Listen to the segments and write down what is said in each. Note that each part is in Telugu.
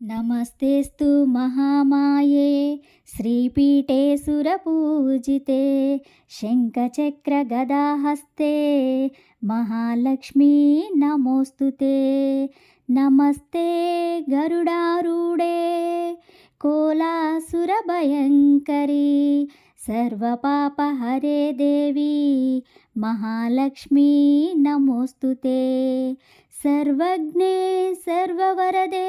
नमस्तेऽस्तु महामाये श्रीपीठे सुरपूजिते शङ्खचक्रगदाहस्ते महालक्ष्मी नमोऽस्तु ते नमस्ते गरुडारूढे कोलासुरभयङ्करी सर्वपापहरे देवी महालक्ष्मी नमोऽस्तु ते सर्वज्ञे सर्ववरदे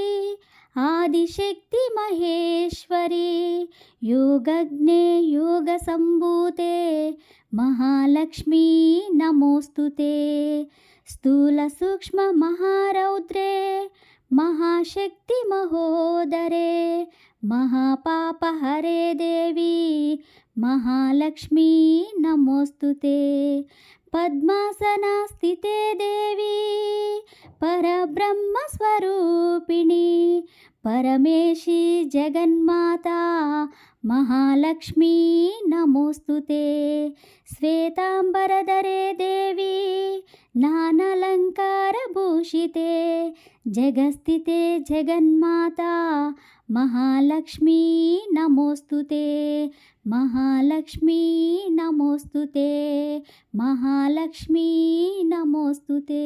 आदिशक्ति महेश्वरी, योगज्ञे, योगसम्भूते, महालक्ष्मी नमोऽस्तु ते। स्थूलसूक्ष्ममहारौद्रे महाशक्तिमहोदरे महापापहरे देवी, महालक्ष्मी नमोऽस्तु ते। पद्मासनास्थिते देवी, परब्रह्मस्वरूपिणी పరమేశి జగన్మాత మహాలక్ష్మీ నమోస్తుతే శ్వేతాంబరధరే దేవి నానలంకారభూషితే. జగస్థితే జగన్మాత మహాలక్ష్మీ నమోస్తుతే మహాలక్ష్మీ నమోస్తుతే మహాలక్ష్మీ నమోస్తుతే